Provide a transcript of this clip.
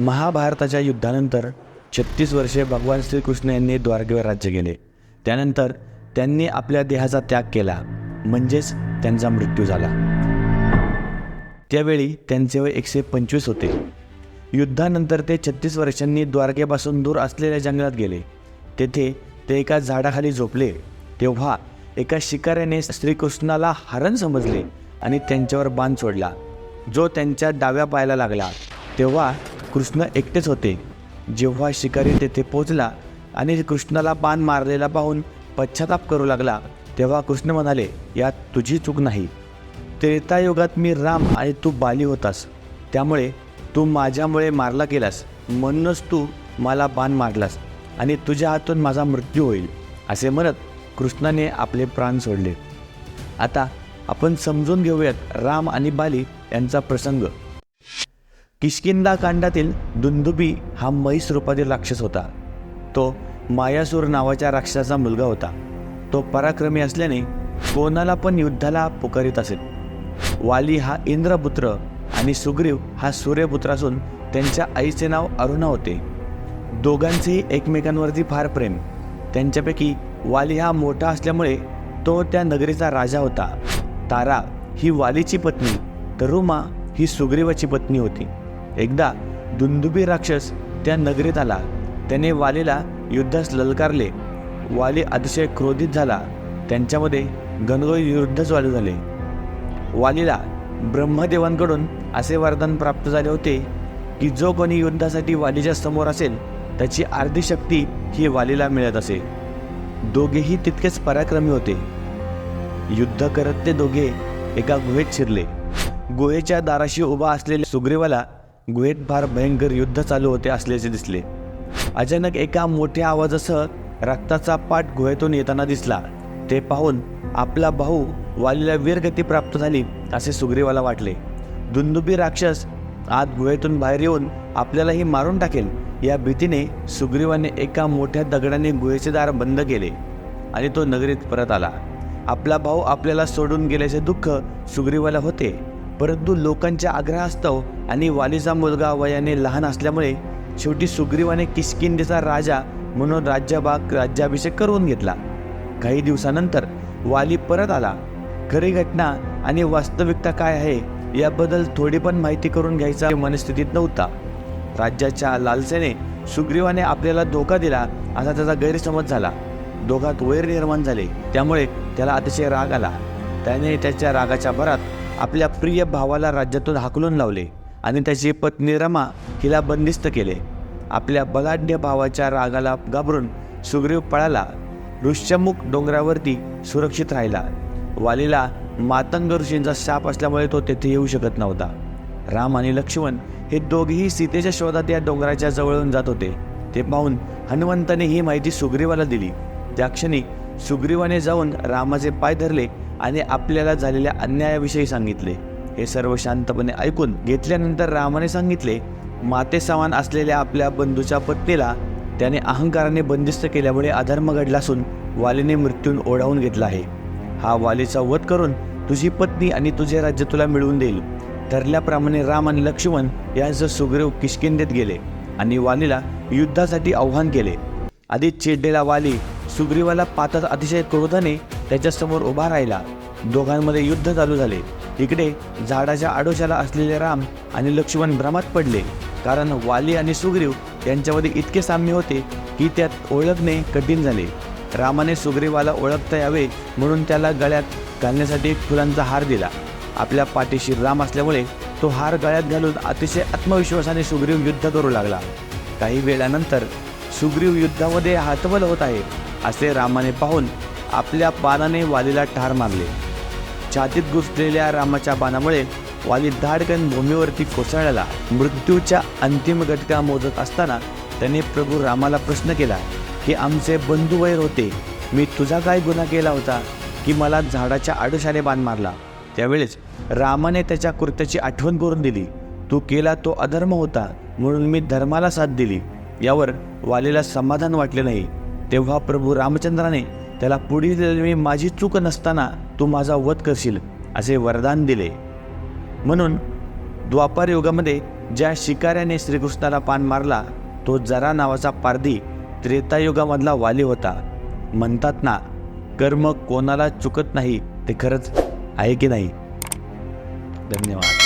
महाभारताच्या युद्धानंतर छत्तीस वर्षे भगवान श्रीकृष्ण यांनी द्वारकेवर राज्य केले. त्यानंतर त्यांनी आपल्या देहाचा त्याग केला म्हणजेच त्यांचा मृत्यू झाला. त्यावेळी त्यांचे वय एकशे पंचवीस होते. युद्धानंतर ते छत्तीस वर्षांनी द्वारकेपासून दूर असलेल्या जंगलात गेले. तेथे ते एका झाडाखाली झोपले. तेव्हा एका शिकाऱ्याने श्रीकृष्णाला हरण समजले आणि त्यांच्यावर बाण सोडला. जो त्यांच्या डाव्या पायाला लागला. तेव्हा कृष्ण एकटेच होते. जेव्हा शिकारी तेथे पोचला आणि कृष्णाला बाण मारलेला पाहून पश्चाताप करू लागला तेव्हा कृष्ण म्हणाले यात तुझी चूक नाही. त्रेतायुगात मी राम आणि तू बाली होतास. त्यामुळे तू माझ्यामुळे मारला गेलास. म्हणूनच तू मला बाण मारलास आणि तुझ्या हातून माझा मृत्यू होईल असे म्हणत कृष्णाने आपले प्राण सोडले. आता आपण समजून घेऊयात राम आणि बाली यांचा प्रसंग. किष्किंदा कांडातील दुंदुबी हा मैस रूपातील राक्षस होता. तो मायासूर नावाच्या राक्षसाचा मुलगा होता. तो पराक्रमी असल्याने कोणाला पण युद्धाला पुकारित असेल वाली हा इंद्रपुत्र आणि सुग्रीव हा सूर्यपुत्र असून त्यांच्या आईचे नाव अरुणा होते. दोघांचेही एकमेकांवरती फार प्रेम. त्यांच्यापैकी वाली हा मोठा असल्यामुळे तो त्या नगरीचा राजा होता. तारा ही वालीची पत्नी तर रुमा ही सुग्रीवाची पत्नी होती. एकदा दुंदुबी राक्षस त्या नगरीत आला. त्याने वालीला युद्धास ललकारले. वाली अतिशय क्रोधित झाला. त्यांच्यामध्ये गणगोई युद्ध चालू झाले. वालीला ब्रह्मदेवांकडून असे वरदान प्राप्त झाले होते की जो कोणी युद्धासाठी वालीच्या समोर असेल त्याची अर्धी शक्ती ही वालीला मिळत असे. दोघेही तितकेच पराक्रमी होते. युद्ध करत ते दोघे एका गुहेत शिरले. गुहेच्या दाराशी उभा असलेल्या सुग्रीवाला गुहेत फार भयंकर युद्ध चालू होते असल्याचे दिसले. अचानक एका मोठ्या आवाजासह रक्ताचा पाठ गुहेतून येताना दिसला. ते पाहून आपला भाऊ वालीला वीरगती प्राप्त झाली असे सुग्रीवाला वाटले. दुंदुबी राक्षस आत गुहेतून बाहेर येऊन आपल्यालाही मारून टाकेल या भीतीने सुग्रीवाने एका मोठ्या दगडाने गुहेचे दार बंद केले आणि तो नगरीत परत आला. आपला भाऊ आपल्याला सोडून गेल्याचे दुःख सुग्रीवाला होते. परंतु लोकांच्या आग्रहास्तव आणि वालीचा मुलगा वयाने लहान असल्यामुळे शेवटी सुग्रीवाने किसकिंदेचा राजा म्हणून राज्यभाग राज्याभिषेक करून घेतला. काही दिवसानंतर वाली परत आला. खरी घटना आणि वास्तविकता काय आहे याबद्दल थोडी पण माहिती करून घ्यायचा मनस्थितीत नव्हता. राज्याच्या लालसेने सुग्रीवाने आपल्याला धोका दिला असा त्याचा गैरसमज झाला. दोघात वैर निर्माण झाले त्यामुळे त्याला अतिशय राग आला. त्याने त्याच्या रागाच्या भरात आपल्या प्रिय भावाला राज्यातून हाकलून लावले आणि त्याची पत्नी रमा हिला बंदिस्त केले. आपल्या बलाढ्य भावाच्या रागाला घाबरून सुग्रीव पळाला. ऋष्यमुख डोंगरावरती सुरक्षित राहिला. वालीला मातंग ऋषींचा शाप असल्यामुळे तो तेथे येऊ शकत नव्हता. राम आणि लक्ष्मण हे दोघेही सीतेच्या शोधात या डोंगराच्या जवळून जात होते. ते पाहून हनुमंताने ही माहिती सुग्रीवाला दिली. त्या क्षणी सुग्रीवाने जाऊन रामाचे पाय धरले आणि आपल्याला झालेल्या अन्यायाविषयी सांगितले. हे सर्व शांतपणे ऐकून घेतल्यानंतर रामाने सांगितले माते समान असलेल्या आपल्या बंधूच्या पत्नीला त्याने अहंकाराने बंदिस्त केल्यामुळे अधर्म घडला असून वालीने मृत्यून ओढावून घेतला आहे. हा वालीचा वध करून तुझी पत्नी आणि तुझे राज्य तुला मिळवून देईल. ठरल्याप्रमाणे राम आणि लक्ष्मण यांचं सुग्रीव किष्किंदेत गेले आणि वालीला युद्धासाठी आव्हान केले. आधी चिडलेला वाली सुग्रीवाला पातात अतिशय क्रोधाने त्याच्यासमोर उभा राहिला. दोघांमध्ये युद्ध चालू झाले. इकडे झाडाच्या आडोशाला असलेले राम आणि लक्ष्मण भ्रमात पडले. कारण वाली आणि सुग्रीव यांच्यामध्ये इतके साम्य होते की त्यात ओळखणे कठीण झाले. रामाने सुग्रीवाला ओळखता यावे म्हणून त्याला गळ्यात घालण्यासाठी फुलांचा हार दिला. आपल्या पाठीशी राम असल्यामुळे तो हार गळ्यात घालून अतिशय आत्मविश्वासाने सुग्रीव युद्ध करू लागला. काही वेळानंतर सुग्रीव युद्धामध्ये हातबल होत आहे असे रामाने पाहून आपल्या बाणाने वालीला ठार मारले. छातीत घुसलेल्या रामाच्या बाणामुळे वाली धाडकन भूमीवरती कोसळला मृत्यूच्या अंतिम घटका मोजत असताना त्याने प्रभू रामाला प्रश्न केला की आमचे बंधू वैर होते. मी तुझा काय गुन्हा केला होता की मला झाडाच्या आडोशाने बाण मारला त्यावेळेस रामाने त्याच्या कृत्याची आठवण करून दिली. तू केला तो अधर्म होता म्हणून मी धर्माला साथ दिली. यावर वालीला समाधान वाटले नाही. तेव्हा प्रभू रामचंद्राने त्याला पुढील मी माझी चूक नसताना तू माझा वध करशील असे वरदान दिले. म्हणून द्वापार युगामध्ये ज्या शिकाऱ्याने श्रीकृष्णाला पान मारला तो जरा नावाचा पारधी त्रेतायुगामधला वाली होता. म्हणतात ना कर्म कोणाला चुकत नाही ते खरंच आहे की नाही? धन्यवाद.